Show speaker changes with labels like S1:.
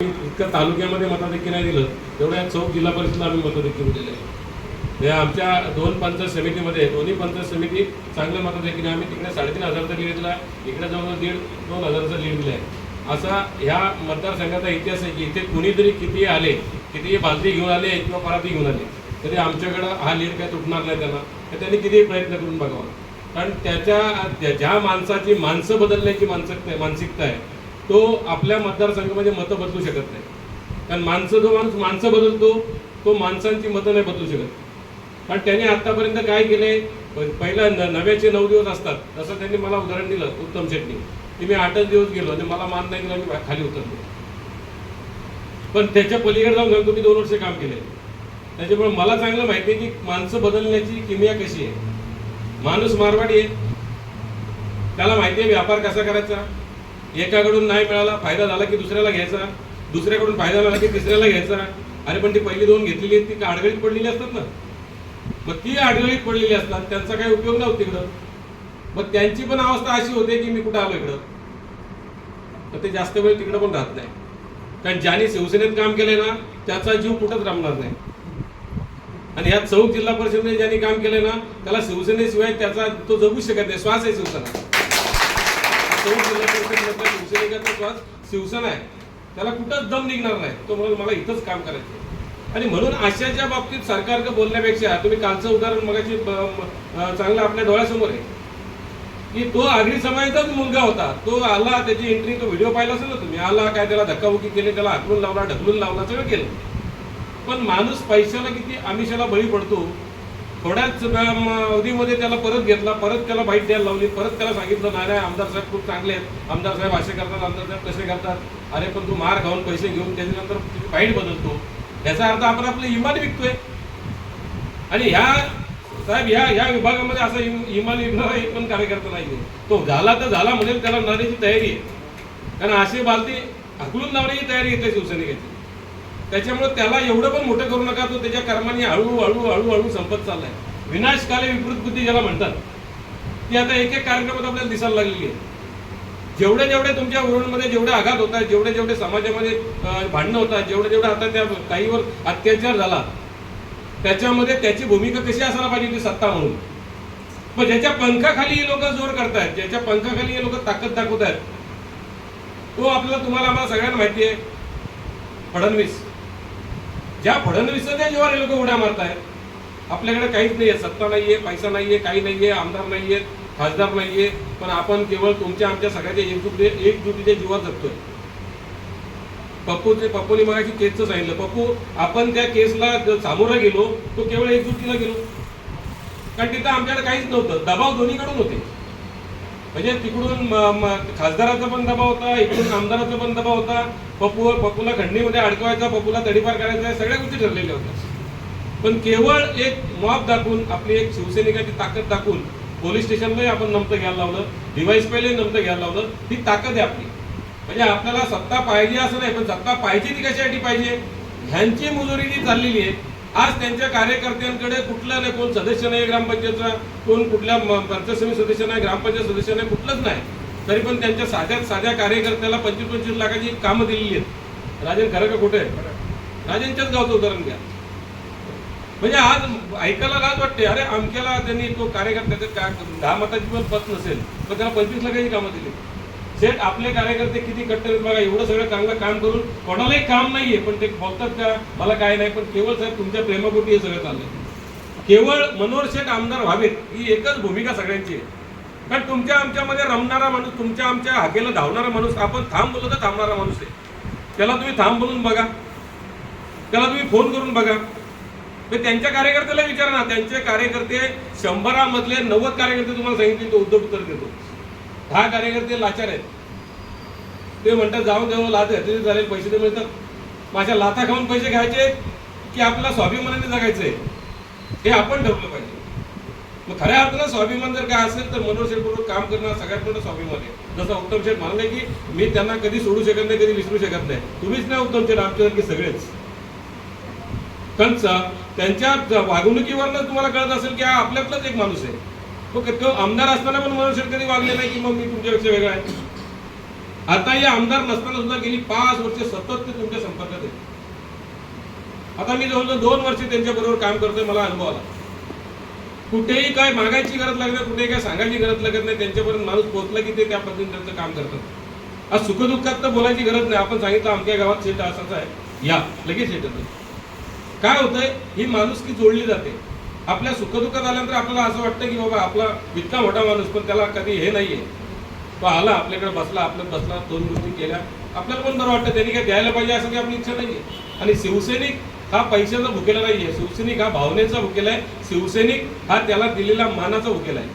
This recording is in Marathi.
S1: इतकं तालुक्यामध्ये मताधिक्य नाही दिलं. तेवढ्या चौक जिल्हा परिषदला आम्ही मताधिक्य दिलेलं आहे. आमच्या दोन पंचायत समितीमध्ये दोन्ही पंचायत समिती चांगल्या मताधिक्याने आम्ही तिकडे साडेतीन हजारचा लीड दिला इकडे जवळ दीड दोन हजारचा लीड दिला आहे. असा ह्या मतदारसंघाचा इतिहास आहे की इथे कुणीतरी किती आले किती बालदी घेऊन आले किंवा पराती घेऊन आले तरी आमच्याकडं हा लीड काय तुटणार नाही त्यांना. तर त्यांनी किती प्रयत्न करून बघावा. कारण त्याच्या ज्या माणसाची माणसं बदलण्याची मानसिकता मानसिकता आहे तो आपल्या मतदारसंघामध्ये मतं बदलू शकत नाही. कारण माणसं जो माणूस माणसं बदलतो तो माणसांची मतं नाही बदलू शकत. कारण त्याने आत्तापर्यंत काय केले? पहिला न- नव्याचे नऊ दिवस असतात. तसं त्यांनी मला उदाहरण दिलं उत्तम शेट्टी. की मी आठच दिवस गेलो आणि मला मान नाही दिला मी खाली उतरलो. पण त्याच्या पलीकडे जाऊन सांगतो मी दोन वर्ष काम केले. त्याच्यामुळे मला चांगलं माहिती आहे की माणसं बदलण्याची किमिया कशी आहे. माणूस मारवाडी आहे. त्याला माहिती आहे व्यापार कसा करायचा? एकाकडून नाही मिळाला फायदा झाला की दुसऱ्याला घ्यायचा? दुसऱ्याकडून फायदा झाला की तिसऱ्याला घ्यायचा? अरे पण ती पहिली दोन घेतलेली आहेत ती अडगळीत पडलेली असतात ना? मग ती अडगळीत पडलेली असतात त्यांचा काही उपयोग नव्हता तिकडं मग त्यांची पण अवस्था अशी होते की मी कुठं आलो इकडं? तर ते जास्त वेळ तिकडं पण राहत नाही. कारण ज्याने शिवसेनेत काम केलंय ना त्याचा जीव कुठंच रमणार नाही. आणि ह्या चौक जिल्हा परिषदेने ज्यांनी काम केलंय ना त्याला शिवसेनेशिवाय त्याचा तो जगू शकत नाही. श्वास आहे शिवसेना. चौक जिल्हा परिषदमधल्या शिवसेनेचा श्वास शिवसेना आहे. त्याला कुठंच दम निघणार नाही. तो म्हणून मला इथंच काम करायचं आहे. आणि म्हणून अशाच्या बाबतीत सरकारकडे बोलण्यापेक्षा तुम्ही कालचं उदाहरण मगाशी चांगलं आपल्या डोळ्यासमोर आहे. की तो आगरी समाजाचाच मुलगा होता. तो आला त्याची एंट्री तो व्हिडिओ पाहिला असेल ना तुम्ही? आला काय त्याला धक्काबुक्की केली त्याला हाकलून लावला ढकलून लावला सगळं केलं. पण माणूस पैशाला किती आमिषाला बळी पडतो. थोड्याच अवधीमध्ये त्याला परत घेतला परत त्याला बाईट द्यायला लावली परत त्याला सांगितलं नाही रे आमदार साहेब खूप चांगले आहेत आमदार साहेब असे करतात आमदार साहेब कसे करतात. अरे पण तू मार खाऊन पैसे घेऊन त्याच्यानंतर बाईट बदलतो. याचा अर्थ आपण आपलं इमान विकतोय. आणि ह्या साहेब ह्या ह्या विभागामध्ये असं इमान विकणारा एक पण कार्यकर्ता नाही तो झाला तर झाला म्हणजे त्याला नरण्याची तयारी आहे. कारण अशी बालती हकलून लावण्याची तयारी येते शिवसेनेची. त्याच्यामुळे त्याला एवढं पण मोठं करू नका तो त्याच्या कर्माने हळूहळू हळूहळू संपत चाललाय. विनाशकाले विपरीत बुद्धी ज्याला म्हणतात ती आता एक एक कार्यक्रमात आपल्याला दिसायला लागलेली आहे. जेवढे जेवढे तुमच्या उरणमध्ये जेवढे आघात होतात जेवढे जेवढे समाजामध्ये भांडणं होतात जेवढे जेवढे आता त्या काहीवर अत्याचार झाला त्याच्यामध्ये त्याची भूमिका कशी असायला पाहिजे ती सत्ता म्हणून? पण ज्याच्या पंखाखाली हे लोक जोर करतात ज्याच्या पंखाखाली हे लोक ताकद दाखवत आहेत तो आपल्याला तुम्हाला आम्हाला सगळ्यांना माहिती आहे. फडणवीस. ज्या फडणवीसच्या जेव्हा लोक उड्या मारतायत आपल्याकडे काहीच नाहीये सत्ता नाहीये पैसा नाहीये काही नाहीये आमदार नाहीये खासदार नाहीये पण आपण केवळ तुमच्या आमच्या सगळ्याच्या एकजुटी एकजुटीच्या जीवात जगतोय. पप्पूचे पप्पूने मगाशी केसचं सांगितलं पप्पू आपण त्या केसला ज- सामोरं गेलो तो केवळ एकजुटीला गेलो. कारण तिथं आमच्याकडे काहीच नव्हतं दबाव दोन्हीकडून होते. म्हणजे तिकडून म- खासदाराचा पण दबाव होता इकडून आमदाराचा पण दबाव होता. पप्पू पप्पूला खंडणीमध्ये अडकवायचा पप्पूला तडीपार करायचा सगळ्या गोष्टी ठरलेल्या होत्या. पण केवळ एक मॉब दाखवून आपली एक शिवसैनिकाची ताकद दाखवून पोलीस स्टेशनलाही आपण नमतं घ्यायला लावलं डिव्हाइस पहिले नमतं घ्यायला लावलं ही ताकद आहे आपली. म्हणजे आपल्याला सत्ता पाहिजे असं नाही पण सत्ता पाहिजे ती कशासाठी पाहिजे? ह्यांची मुजोरी जी चाललेली आहे आज त्यांच्या कार्यकर्त्यांकडे कुठला नाही कोण सदस्य नाही ग्रामपंचायतचा कोण कुठल्या पंचायत समिती सदस्य नाही ग्रामपंचायत सदस्य नाही कुठलंच नाही. तरी पण त्यांच्या साध्यात साध्या कार्यकर्त्याला पंचवीस पंचवीस लाखाची कामं दिलेली आहेत. राजन खरं का कुठे राजनच्याच गावचं उदाहरण घ्या. म्हणजे आज ऐकायला लाज वाटते. अरे अमक्याला त्यांनी तो कार्यकर्त्याचं का दहा मताची पण पत नसेल पण त्याला पंचवीस लाखाची कामं दिली. थेट आपले कार्यकर्ते किती कट्टर बघा एवढं सगळं चांगलं काम करून कोणालाही काम नाहीये पण ते बोलतात का मला काय नाही पण केवळ साहेब तुमच्या प्रेमापोटी हे सगळं चाललंय. केवळ मनोहर शेठ आमदार व्हावेत ही एकच भूमिका सगळ्यांची आहे. कारण तुमच्या आमच्यामध्ये रमणारा माणूस तुमच्या आमच्या हाकेला धावणारा माणूस आपण थांब बोललो तर थांबणारा माणूस आहे. त्याला तुम्ही थांब बोलून बघा. त्याला तुम्ही फोन करून बघा. तर त्यांच्या कार्यकर्त्याला विचारा ना त्यांचे कार्यकर्ते शंभरामधले नव्वद कार्यकर्ते तुम्हाला सांगितले तो उद्धव उत्तर देतो. दहा कार्यकर्ते लाचार आहेत. ते म्हणतात जाऊन जाऊन लाच घातली झाले चालेल पैसे ते मिळतात माझ्या लाथा खाऊन पैसे घ्यायचे की आपल्याला स्वाभिमानाने जगायचंय? हे आपण ठरवलं पाहिजे. मग खऱ्या अर्थानं स्वाभिमान जर काय असेल तर मनोहर शेठबरोबर काम करणं सगळ्यात मोठं स्वाभिमान आहे. जसं उत्तम शेठ म्हणाले की मी त्यांना कधी सोडू शकत नाही कधी विसरू शकत नाही. तुम्हीच नाही उत्तम शेठ आमच्यासारखे सगळेच. कारण त्यांच्या वागणुकीवरनं तुम्हाला कळत असेल की हा आपल्यातलाच एक माणूस आहे. मग तो आमदार असताना पण मनोहर शेठ कधी वागले नाही की मग मी तुमच्यापेक्षा वेगळा आहे? आता हे आमदार नसताना सुद्धा गेली पाच वर्ष सतत ते तुमच्या संपर्कात येते आता मी जवळजवळ दोन वर्ष त्यांच्या बरोबर काम करतोय मला अनुभव आला. कुठेही काय मागायची गरज लागत नाही कुठेही काय सांगायची गरज लागत नाही त्यांच्यापर्यंत माणूस पोहोचला की ते त्या पद्धतीने त्यांचं काम करतात. आज सुखदुःखात तर बोलायची गरज नाही. आपण सांगितलं आमच्या गावात शेत असाच आहे. या लगेच येतात. काय होतंय? ही माणुसकी जोडली जाते? आपल्या सुखदुःखात आल्यानंतर आपल्याला असं वाटतं की बाबा आपला इतका मोठा माणूस पण त्याला कधी हे नाहीये. तो आला आपल्याकडे बसला आपलं बसला दोन गोष्टी केल्या. आपल्याला पण बरं वाटतं त्यांनी काय द्यायला पाहिजे असं काही आपली इच्छा नाहीये. आणि शिवसैनिक हा पैशाचा भुकेला नाहीये. शिवसैनिक हा भावनेचा भुकेला आहे. शिवसैनिक हा त्याला दिलेला मानाचा भुकेला आहे.